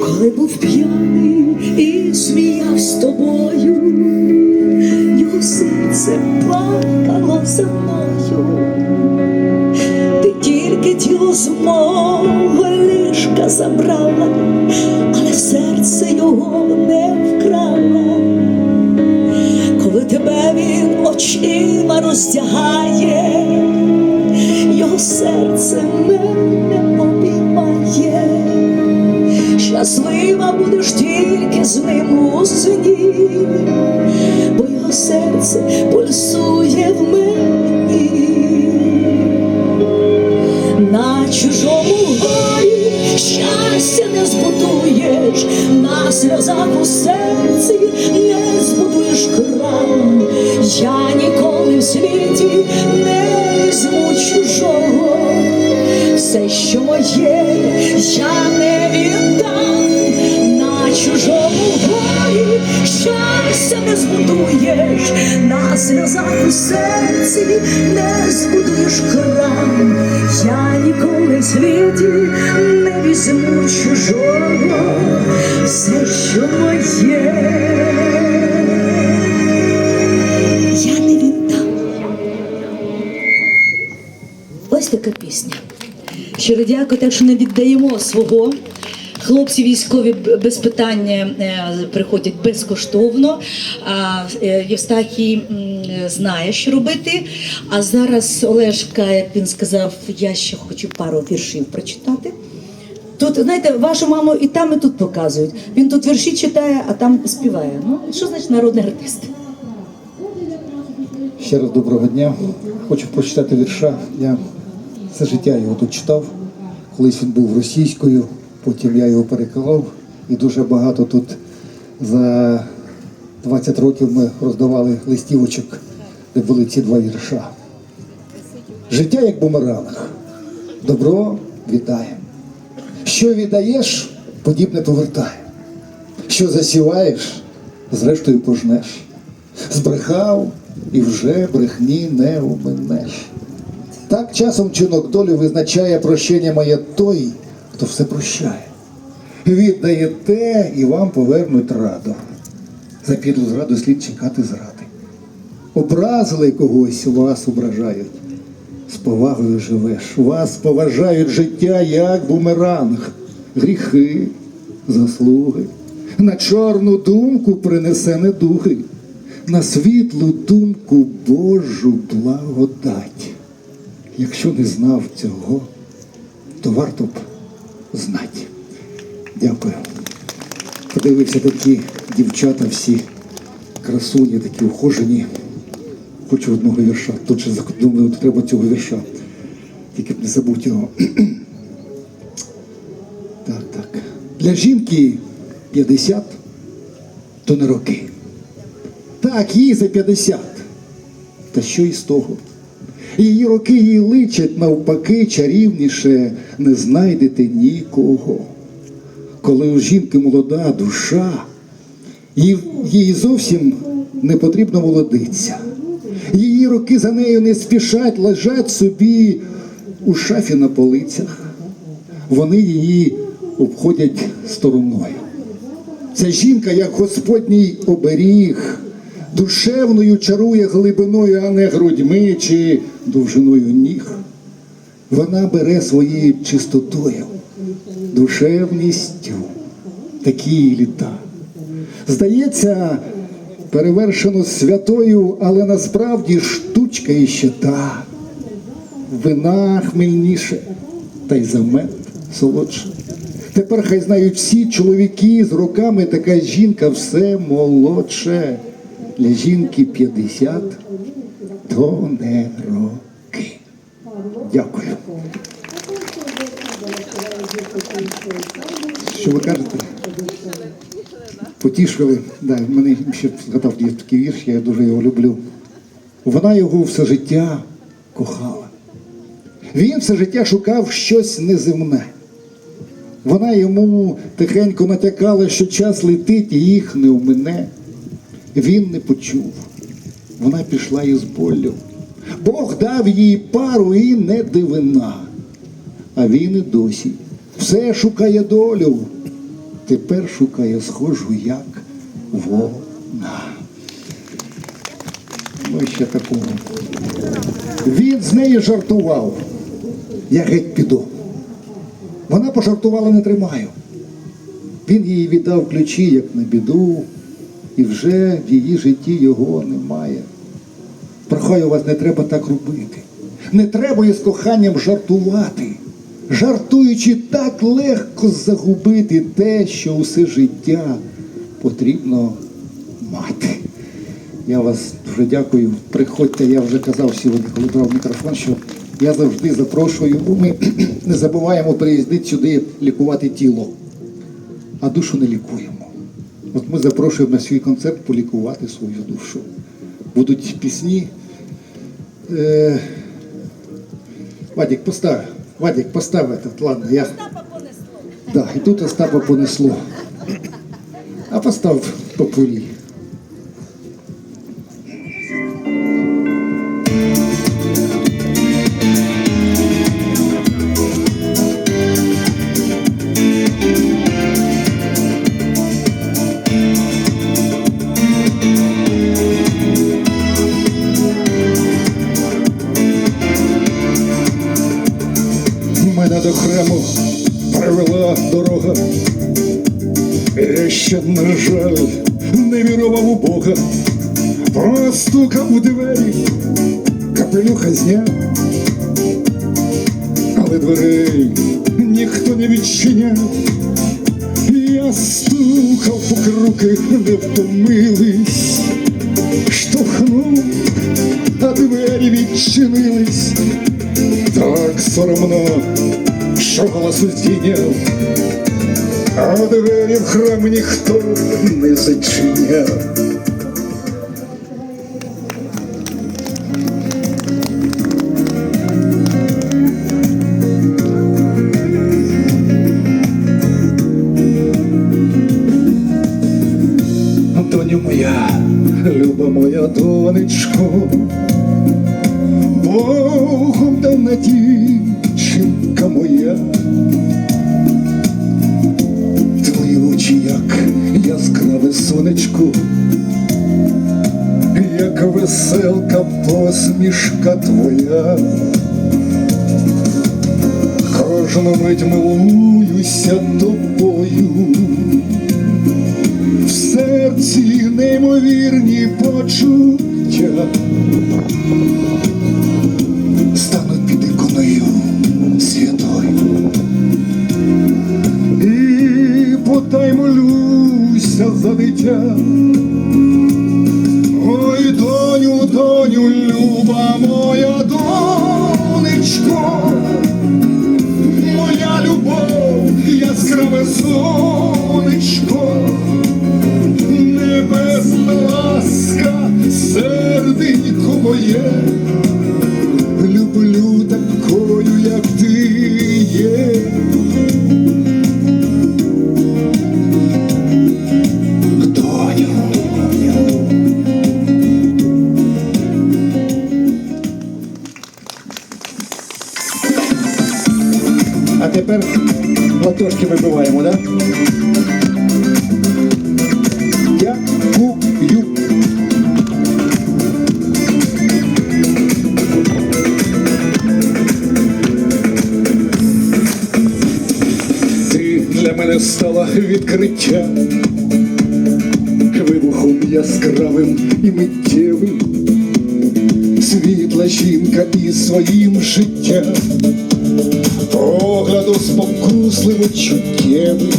Коли був п'яний і сміяв з тобою, його серце плакало за мною. Ти тільки тіло з мого ліжка забрала, але серце його не вкрала. Коли тебе він очима роздягає, його серце мене Щаслива будеш тільки з ним у сні, бо його серце пульсує в мені. На чужому горі щастя не збудуєш, на сльозах у серці не збудуєш збудуєш, на сльозах у серці не збудуєш храм. Я ніколи в світі не візьму чужого, все, що моє. Я не віддам. Ось така пісня. Щиро дякую, так що не віддаємо свого. Хлопці військові без питання е, приходять безкоштовно. Е, Євстахій знає, що робити. А зараз Олешка, як він сказав, я ще хочу пару віршів прочитати. Тут, знаєте, вашу маму і там, і тут показують. Він тут вірші читає, а там співає. Ну, що значить народний артист? Ще раз доброго дня. Хочу прочитати вірша. Я все життя його тут читав. Колись він був російською, потім я його переклав. І дуже багато тут за 20 років ми роздавали листівочок, де були ці два вірша. Життя як бумеранг. Добро вітає. Що віддаєш, подібне повертає. Що засіваєш, зрештою пожнеш. Збрехав і вже брехні не уминеш. Так часом чинок долі визначає прощення моє той, хто все прощає. Віддаєте і вам повернуть раду. За підлу зраду слід чекати зради. Образили когось, вас ображають. З повагою живеш, вас поважають життя, як бумеранг, гріхи, заслуги. На чорну думку принесе недуги, на світлу думку Божу благодать. Якщо не знав цього, то варто б знати. Дякую. Подивився такі дівчата всі красуні, такі ухожені. Хочу одного вірша. Тут же думаю, тут треба цього вірша. Тільки б не забудь його. Так, так. Для жінки 50 то не роки. Так, їй за 50. Та що із того? Її роки їй личать навпаки, чарівніше не знайдете нікого. Коли у жінки молода душа, їй, зовсім не потрібно молодитися. Її роки за нею не спішать, лежать собі у шафі на полицях. Вони її обходять стороною. Ця жінка, як Господній оберіг, душевною чарує глибиною, а не грудьми чи довжиною ніг. Вона бере своєю чистотою, душевністю такі літа. Здається, перевершено святою, але насправді штучка іще та. Вина хмельніше, та й замет солодше. Тепер хай знають всі чоловіки з роками така жінка все молодше. Для жінки 50 то не роки. Дякую. Що ви кажете? Потішили. Да, мене ще згадав є такий вірш, я дуже його люблю. Вона його все життя кохала. Він все життя шукав щось неземне. Вона йому тихенько натякала, що час летить і їх не вмине. Він не почув. Вона пішла із болю. Бог дав їй пару і не дивина. А він і досі все шукає долю, тепер шукає схожу, як вона. Ну, ще такого. Він з неї жартував. Я геть піду. Вона пожартувала, не тримаю. Він їй віддав ключі, як на біду, і вже в її житті його немає. Прохаю вас, не треба так робити. Не треба із коханням жартувати. Жартуючи, так легко загубити те, що усе життя потрібно мати. Я вас дуже дякую. Приходьте, я вже казав сьогодні, коли брав мікрофон, що я завжди запрошую, бо ми не забуваємо приїздити сюди лікувати тіло, а душу не лікуємо. От ми запрошуємо на свій концерт полікувати свою душу. Будуть пісні. Е... Вадик, постав. Вадик, постав этот, ладно, я. Да, і тут Остапа понесло. А постав попурі. Зняв, але дверей ніхто не відчиняв. Я стукав, поки руки не втомились, штовхнув, а двері відчинились. Так соромно, що голосу здійняв, а двері в храм ніхто не зачиняв. Посмішка твоя. Кожну мить милуюся тобою, в серці неймовірні почуття стануть під іконою святою. І потай молюся за дитя. Люба моя донечко, моя любов, яскраве сонечко, тепер платошки вибиваємо? Да? Дякую. Ти для мене стала відкриттям, вибухом яскравим і миттєвим, світла жінка із своїм життям, погляду спокусливо чуттєвим,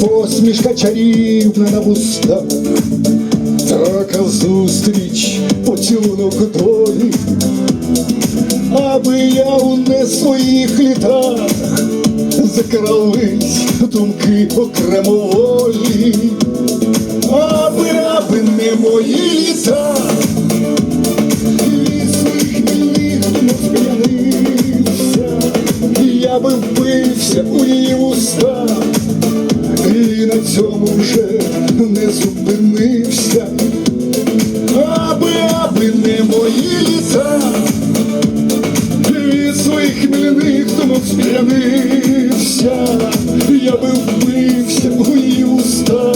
посмішка чарівна на вустах, така зустріч, поцілунок долі, аби я у не своїх літах закрались думки окремо волі, аби, аби не мої літа, я би вбився у її уста, і на цьому вже не зупинився, аби, аби не мої літа від своїх хмельних думок сп'янився. я би впився в мої уста,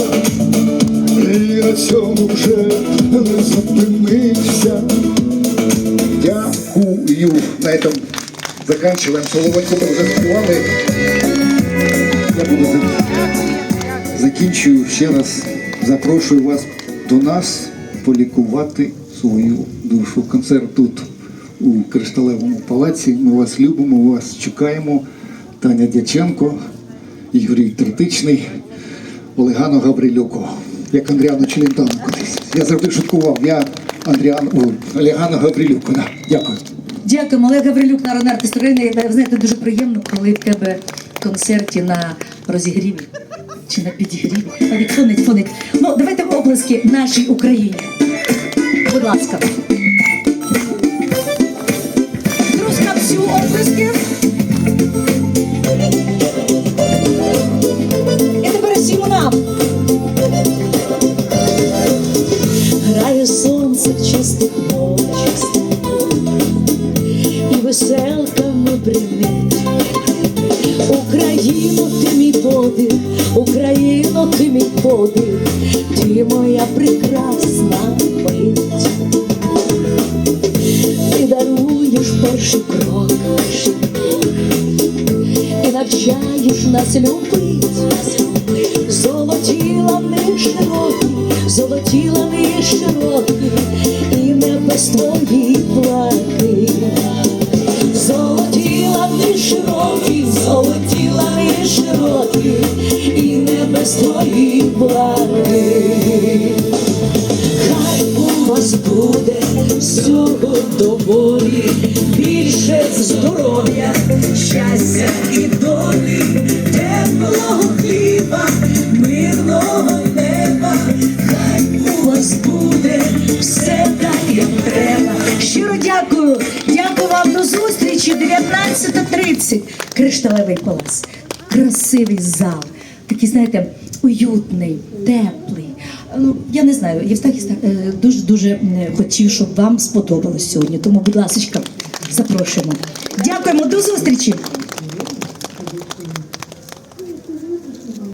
і на цьому вже не зупинився. Дякую. На этом заканчиваем. Соловенько ми вже співали. Я буду закінчую ще раз. Запрошую вас до нас полікувати свою душу. Концерт тут у Кришталевому палаці. Ми вас любимо, вас чекаємо. Таня Дяченко, Юрій Третичний, Олегано Гаврилюко. Як Андріану Челентану колись. Я завжди шуткував. Я Андріан Олегано Гаврилюко. Да. Дякую. Дякуємо, Олег Гаврилюк, народний артист України. Знаєте, дуже приємно, коли в тебе в концерті на розігріві чи на підігріві. Навіть фонить, фонить. Ну, давайте облески нашій Україні. Будь ласка. Друзка всю І небес твої плати. Хай у вас буде всього доволі, більше здоров'я, щастя і долі, теплого хліба, мирного неба, хай у вас буде все так, як треба. Щиро дякую. Дякую вам до зустрічі. 19.30. Кришталевий палац. Красивий зал. Такий, знаєте, уютний, теплий. Ну, я не знаю, Євстах Євстах дуже дуже хотів, щоб вам сподобалось сьогодні. Тому, будь ласка, запрошуємо. Дякуємо, до зустрічі!